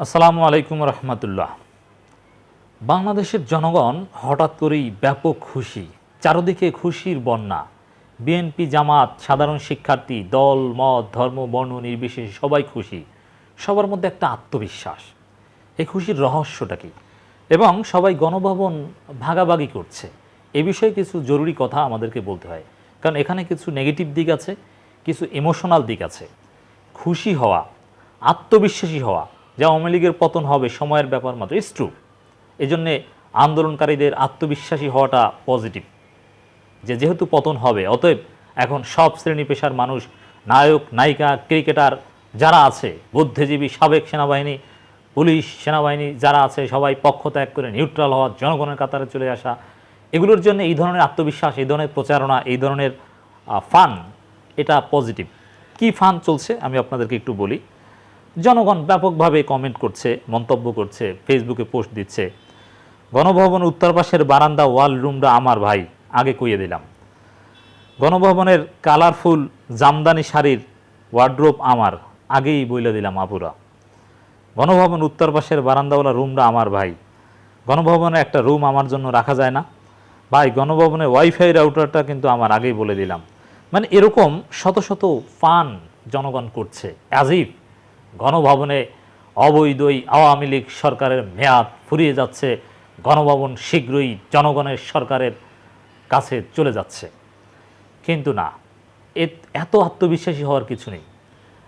আসসালামু আলাইকুম রহমতুল্লাহ। বাংলাদেশের জনগণ হঠাৎ করেই ব্যাপক খুশি, চারদিকে খুশির বন্যা। বিএনপি, জামাত, সাধারণ শিক্ষার্থী, দল, মত, ধর্ম, বর্ণ, নির্বিশেষে সবাই খুশি। সবার মধ্যে একটা আত্মবিশ্বাস। এই খুশির রহস্যটা কি? এবং সবাই গণভবন ভাগাভাগি করছে। এ বিষয়ে কিছু জরুরি কথা আমাদেরকে বলতে হয়। কারণ এখানে কিছু নেগেটিভ দিক আছে, কিছু ইমোশনাল দিক আছে। খুশি হওয়া, আত্মবিশ্বাসী হওয়া যে আওয়ামী লীগের পতন হবে সময়ের ব্যাপার মাত্র। ইস ট্রু এই জন্যে আন্দোলনকারীদের আত্মবিশ্বাসী হওয়াটা পজিটিভ যে যেহেতু পতন হবে, অতএব এখন সব শ্রেণি পেশার মানুষ, নায়ক, নায়িকা, ক্রিকেটার যারা আছে, বুদ্ধিজীবী, সাবেক সেনাবাহিনী, পুলিশ, সেনাবাহিনী যারা আছে, সবাই পক্ষ ত্যাগ করে নিউট্রাল হওয়া, জনগণের কাতারে চলে আসা, এগুলোর জন্য এই ধরনের আত্মবিশ্বাস, এই ধরনের প্রচারণা, এই ধরনের ফান এটা পজিটিভ কি ফান চলছে? আমি আপনাদেরকে একটু বলি। জনগণ ব্যাপকভাবে কমেন্ট করছে, মন্তব্য করছে ফেসবুকে পোস্ট দিচ্ছে। গণভবন উত্তর পাশের বারান্দা ওয়াল রুমটা আমার ভাই, আগে কইয়ে দিলাম। গণভবনের কালারফুল জামদানি শাড়ির ওয়ার্ড্রোপ আমার, আগেই বইলে দিলাম আপুরা। গণভবন উত্তর পাশের বারান্দাওয়ালা রুমটা আমার ভাই। গণভবনে একটা রুম আমার জন্য রাখা যায় না। ভাই, গণভবনে ওয়াইফাই রাউটারটা কিন্তু আমার আগেই বলে দিলাম। মানে এরকম শত শত ফান জনগণ করছে অ্যাজিফ গণভবনে অবৈধই আওয়ামী লীগ সরকারের মেয়াদ ফুরিয়ে যাচ্ছে। গণভবন শীঘ্রই জনগণের সরকারের কাছে চলে যাচ্ছে। কিন্তু না এত আত্মবিশ্বাসী হওয়ার কিছু নেই।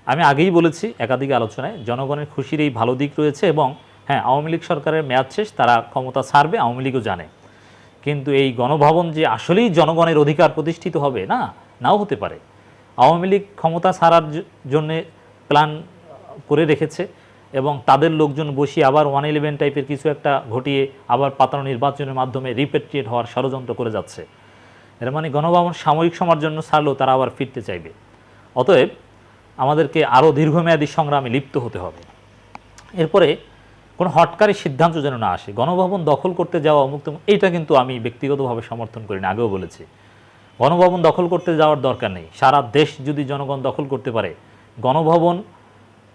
আমি আগেই বলেছি একাধিক আলোচনায় জনগণের খুশির এই ভালো দিক রয়েছে এবং হ্যাঁ আওয়ামী লীগ সরকারের মেয়াদ শেষ, তারা ক্ষমতা ছাড়বে, আওয়ামী লীগও জানে। কিন্তু এই গণভবন যে আসলেই জনগণের অধিকার প্রতিষ্ঠিত হবে, না, নাও হতে পারে। আওয়ামী লীগ ক্ষমতা ছাড়ার জন্যে প্ল্যান করে রেখেছে এবং তাদের লোকজন বসিয়ে আবার ওয়ান ইলেভেন টাইপের কিছু একটা ঘটিয়ে আবার পাতানো নির্বাচনের মাধ্যমে রিপেট্রিয়েট হওয়ার ষড়যন্ত্র করে যাচ্ছে। এর মানে গণভবন সাময়িক সময়ের জন্য ছাড়লেও তারা আবার ফিরতে চাইবে। অতএব আমাদেরকে আরও দীর্ঘমেয়াদী সংগ্রামে লিপ্ত হতে হবে। এরপরে কোনো হটকারী সিদ্ধান্ত যেন না আসে, গণভবন দখল করতে যাওয়া অমুক এইটা কিন্তু আমি ব্যক্তিগতভাবে সমর্থন করি না আগেও বলেছি। গণভবন দখল করতে যাওয়ার দরকার নেই। সারা দেশ যদি জনগণ দখল করতে পারে, গণভবন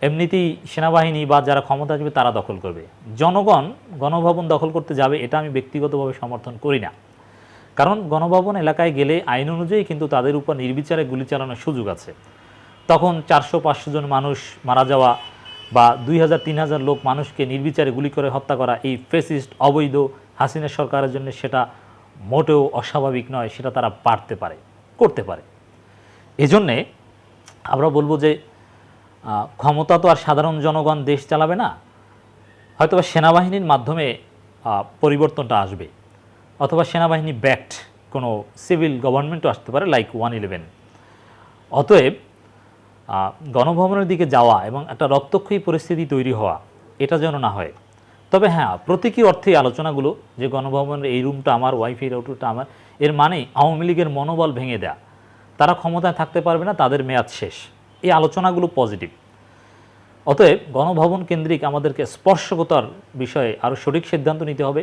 এমনিতেই সেনাবাহিনী বা যারা ক্ষমতা আসবে তারা দখল করবে। জনগণ গণভবন দখল করতে যাবে এটা আমি ব্যক্তিগতভাবে সমর্থন করি না। কারণ গণভবন এলাকায় গেলে আইন অনুযায়ী কিন্তু তাদের উপর নির্বিচারে গুলি চালানোর সুযোগ আছে। তখন চারশো পাঁচশো জন মানুষ মারা যাওয়া বা দুই হাজার, তিন হাজার লোক মানুষকে নির্বিচারে গুলি করে হত্যা করা এই ফেসিস্ট অবৈধ হাসিনা সরকারের জন্য সেটা মোটেও অস্বাভাবিক নয়, সেটা তারা পারতে পারে, করতে পারে। এজন্যে আমরা বলব যে ক্ষমতা তো আর সাধারণ জনগণ দেশ চালাবে না, হয়তোবা সেনাবাহিনীর মাধ্যমে পরিবর্তনটা আসবে, অথবা সেনাবাহিনী ব্যাকড কোনো সিভিল গভর্নমেন্টও আসতে পারে লাইক ওয়ান ইলেভেন অতএব গণভবনের দিকে যাওয়া এবং একটা রক্তক্ষয়ী পরিস্থিতি তৈরি হওয়া, এটা যেন না হয়। তবে হ্যাঁ প্রতীকী অর্থে আলোচনাগুলো, যে গণভবনের এই রুমটা আমার ওয়াইফাই রাউটারটা আমার, এর মানে আওয়ামী লীগের মনোবল ভেঙে দেয়া। তারা ক্ষমতায় থাকতে পারবে না, তাদের মেয়াদ শেষ। এই আলোচনাগুলো পজিটিভ অতএব গণভবন কেন্দ্রিক আমাদেরকে স্পর্শকতার বিষয়ে আরও সঠিক সিদ্ধান্ত নিতে হবে।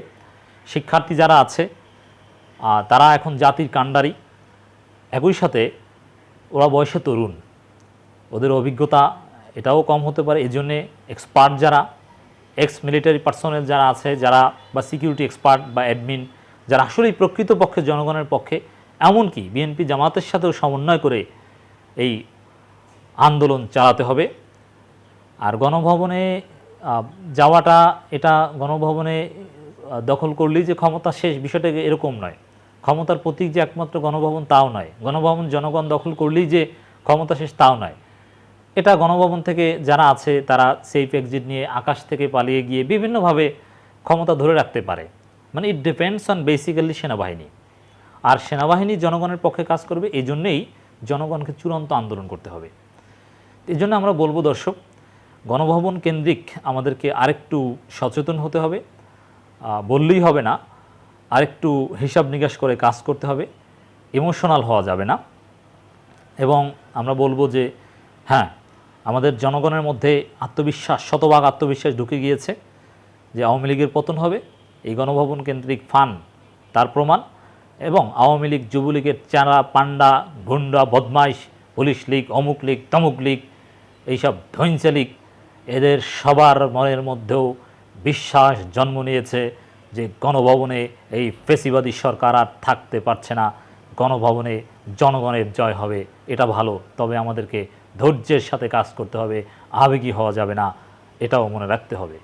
শিক্ষার্থী যারা আছে তারা এখন জাতির কাণ্ডারি। একই সাথে ওরা বয়সে তরুণ। ওদের অভিজ্ঞতা এটাও কম হতে পারে। এই জন্যে এক্সপার্ট যারা এক্স মিলিটারি পার্সোনেল যারা আছে, যারা বা সিকিউরিটি এক্সপার্ট বা অ্যাডমিন যারা আসলেই প্রকৃতপক্ষে জনগণের পক্ষে, এমনকি বিএনপি জামাতের সাথেও সমন্বয় করে এই আন্দোলন চালাতে হবে। আর গণভবনে যাওয়াটা, এটা গণভবনে দখল করলেই যে ক্ষমতা শেষ বিষয়টা এরকম নয়। ক্ষমতার প্রতীক যে একমাত্র গণভবন তাও নয়। গণভবন, জনগণ দখল করলেই যে ক্ষমতা শেষ তাও নয়। এটা গণভবন থেকে যারা আছে, তারা সেফ এক্সিট নিয়ে আকাশ থেকে পালিয়ে গিয়ে বিভিন্নভাবে ক্ষমতা ধরে রাখতে পারে। মানে ইট ডিপেন্ডস অন বেসিক্যালি সেনাবাহিনী। আর সেনাবাহিনী জনগণের পক্ষে কাজ করবে এই জন্যেই জনগণকে চূড়ান্ত আন্দোলন করতে হবে। এই জন্য আমরা বলব দর্শক, গণভবন কেন্দ্রিক আমাদেরকে আরেকটু সচেতন হতে হবে। বললেই হবে না, আরেকটু হিসাব নিকাশ করে কাজ করতে হবে, ইমোশনাল হওয়া যাবে না। এবং আমরা বলব যে হ্যাঁ আমাদের জনগণের মধ্যে আত্মবিশ্বাস, শতভাগ আত্মবিশ্বাস ঢুকে গিয়েছে যে আওয়ামী লীগের পতন হবে। এই গণভবন কেন্দ্রিক ফান তার প্রমাণ এবং আওয়ামী লীগ যুবলীগের চারা, পান্ডা গুন্ডা বদমাইশ, পুলিশ লীগ, অমুক লীগ, তমুক লীগ এইসব ধৈঞ্চা লীগ এদের সবার মনের মধ্যেও বিশ্বাস জন্ম নিয়েছে যে গণভবনে এই ফেসিবাদী সরকার আর থাকতে পারছে না। গণভবনে জনগণের জয় হবে, এটা ভালো। তবে আমাদেরকে ধৈর্যের সাথে কাজ করতে হবে, আবেগী হওয়া যাবে না, এটাও মনে রাখতে হবে।